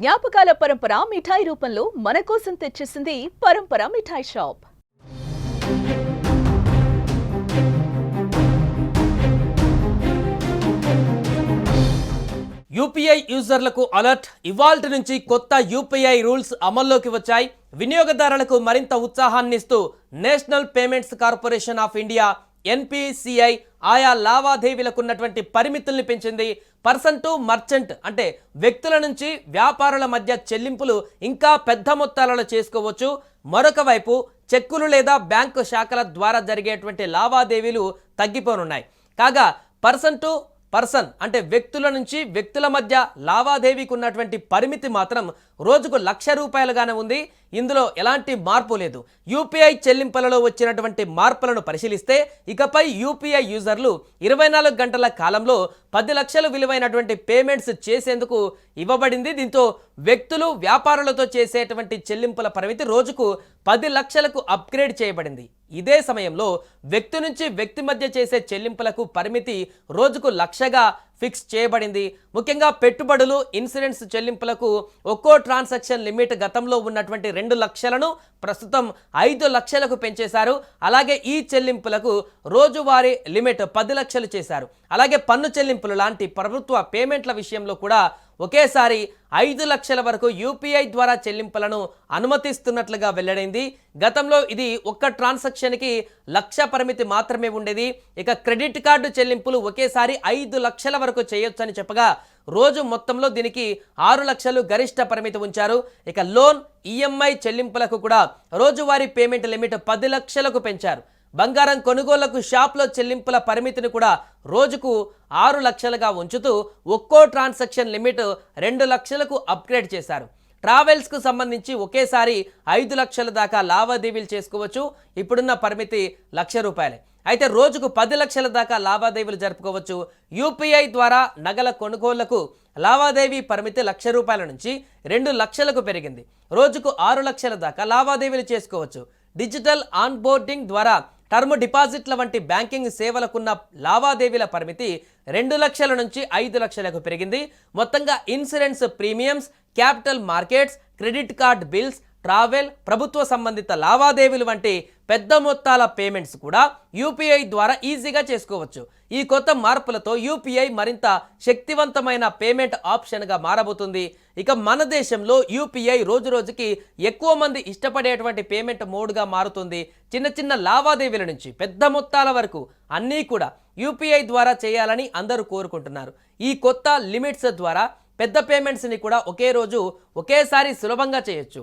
జ్ఞాపకాల పరంపర మిఠాయి రూపంలో మన కోసం తెచ్చేసింది పరంపర మిఠాయి షాప్. యూపీఐ యూజర్లకు అలర్ట్. ఇవాల్ట్ నుంచి కొత్త యూపీఐ రూల్స్ అమల్లోకి వచ్చాయి. వినియోగదారులకు మరింత ఉత్సాహాన్ని ఇస్తూ national payments corporation of India NPCI ఆయా లావాదేవీలకు ఉన్నటువంటి పరిమితుల్ని పెంచింది. పర్సన్ టు మర్చెంట్ అంటే వ్యక్తుల నుంచి వ్యాపారుల మధ్య చెల్లింపులు ఇంకా పెద్ద మొత్తాలలో చేసుకోవచ్చు. మరొక వైపు చెక్కులు లేదా బ్యాంకు శాఖల ద్వారా జరిగేటువంటి లావాదేవీలు తగ్గిపోనున్నాయి. కాగా పర్సన్ టు పర్సన్ అంటే వ్యక్తుల నుంచి వ్యక్తుల మధ్య లావాదేవీకి ఉన్నటువంటి పరిమితి మాత్రం రోజుకు లక్ష రూపాయలుగానే ఉంది. ఇందులో ఎలాంటి మార్పు లేదు. యూపీఐ చెల్లింపులలో వచ్చినటువంటి మార్పులను పరిశీలిస్తే ఇకపై యూపీఐ యూజర్లు ఇరవై నాలుగు గంటల కాలంలో పది లక్షలు విలువైనటువంటి పేమెంట్స్ చేసేందుకు ఇవ్వబడింది. దీంతో వ్యక్తులు వ్యాపారులతో చేసేటువంటి చెల్లింపుల పరిమితి రోజుకు పది లక్షలకు అప్గ్రేడ్ చేయబడింది. ఇదే సమయంలో వ్యక్తి నుంచి వ్యక్తి మధ్య చేసే చెల్లింపులకు పరిమితి రోజుకు లక్షగా ఫిక్స్ చేయబడింది. ముఖ్యంగా పెట్టుబడులు ఇన్సూరెన్స్ చెల్లింపులకు ఒక్కో ట్రాన్సాక్షన్ లిమిట్ గతంలో ఉన్నటువంటి రెండు లక్షలను ప్రస్తుతం ఐదు లక్షలకు పెంచేశారు. అలాగే ఈ చెల్లింపులకు రోజువారీ లిమిట్ పది లక్షలు చేశారు. అలాగే పన్ను చెల్లింపులు లాంటి ప్రభుత్వ పేమెంట్ల విషయంలో కూడా ఒకేసారి ఐదు లక్షల వరకు యూపీఐ ద్వారా చెల్లింపులను అనుమతిస్తున్నట్లుగా వెల్లడైంది. గతంలో ఇది ఒక్క ట్రాన్సాక్షన్కి లక్ష పరిమితి మాత్రమే ఉండేది. ఇక క్రెడిట్ కార్డు చెల్లింపులు ఒకేసారి ఐదు లక్షల వరకు చేయొచ్చని చెప్పగా రోజు మొత్తంలో దీనికి ఆరు లక్షలు గరిష్ట పరిమితి ఉంచారు. ఇక లోన్ ఈఎంఐ చెల్లింపులకు కూడా రోజువారీ పేమెంట్ లిమిట్ పది లక్షలకు పెంచారు. బంగారం కొనుగోళ్ళకు షాప్లో చెల్లింపుల పరిమితిని కూడా రోజుకు ఆరు లక్షలుగా ఉంచుతూ ఒక్కో ట్రాన్సాక్షన్ లిమిట్ రెండు లక్షలకు అప్గ్రేడ్ చేశారు. ట్రావెల్స్కు సంబంధించి ఒకేసారి ఐదు లక్షల దాకా లావాదేవీలు చేసుకోవచ్చు. ఇప్పుడున్న పరిమితి లక్ష రూపాయలే. అయితే రోజుకు పది లక్షల దాకా లావాదేవీలు జరుపుకోవచ్చు. యూపీఐ ద్వారా నగల కొనుగోళ్ళకు లావాదేవీ పరిమితి లక్ష రూపాయల నుంచి రెండు లక్షలకు పెరిగింది. రోజుకు ఆరు లక్షల దాకా లావాదేవీలు చేసుకోవచ్చు. డిజిటల్ ఆన్బోర్డింగ్ ద్వారా టర్మ్ డిపాజిట్ల వంటి బ్యాంకింగ్ సేవలకున్న లావాదేవీల పరిమితి రెండు లక్షల నుంచి ఐదు లక్షలకు పెరిగింది. మొత్తంగా insurance premiums capital markets credit card bills travel ప్రభుత్వ సంబంధిత లావాదేవీలు వంటి పెద్ద మొత్తాల పేమెంట్స్ కూడా యూపీఐ ద్వారా ఈజీగా చేసుకోవచ్చు. ఈ కొత్త మార్పులతో యూపీఐ మరింత శక్తివంతమైన పేమెంట్ ఆప్షన్గా మారబోతుంది. ఇక మన దేశంలో యూపీఐ రోజు రోజుకి ఎక్కువ మంది ఇష్టపడేటువంటి పేమెంట్ మోడ్గా మారుతుంది. చిన్న చిన్న లావాదేవీల నుంచి పెద్ద మొత్తాల వరకు అన్నీ కూడా యూపీఐ ద్వారా చేయాలని అందరూ కోరుకుంటున్నారు. ఈ కొత్త లిమిట్స్ ద్వారా పెద్ద పేమెంట్స్ని కూడా ఒకే రోజు ఒకేసారి సులభంగా చేయొచ్చు.